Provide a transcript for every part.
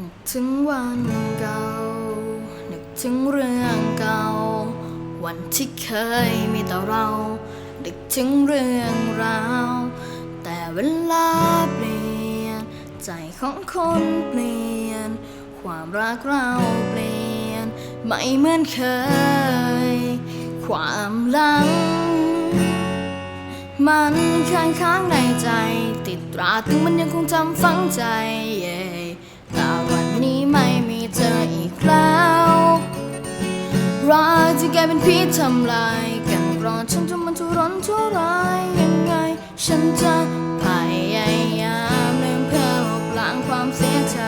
นึกถึงวันเก่า นึกถึงเรื่องเก่า วันที่เคยมีต่อเรา นึกถึงเรื่องราว แต่เวลาเปลี่ยน ใจของคนเปลี่ยน ความรักเราเปลี่ยน ไม่เหมือนเคย ความหลัง มันค้างค้างในใจ ติดตราตึงมันยังคงจำฝังใจเรักที่แกเป็นพิษทำลายกันกรอนฉันจนมันทุรนทุรายยังไง ฉันจะพยายามลืมเพื่อลบล้างความเสียใจ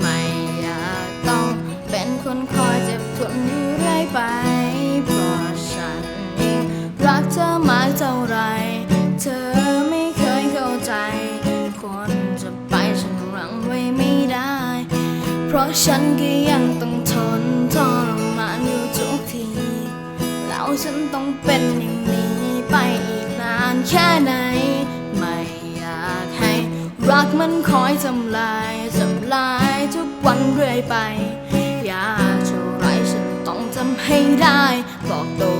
ไม่อยากต้องเป็นคนคอยเจ็บทนอยู่เรื่อยไป เพราะฉันเองรักเธอมากเท่าไร เธอไม่เคยเข้าใจ คนจะไปฉันรังไว้ไม่ได้ เพราะฉันก็ยังต้องทนท ฉันต้องเป็นอย่างนี้ไปอีกนานแค่ไหน ไม่อยากให้ รักมันคอยทำลายทำลายทุกวันเรื่อยไป อยากเท่าไรฉันต้องทำให้ได้ บอกตัว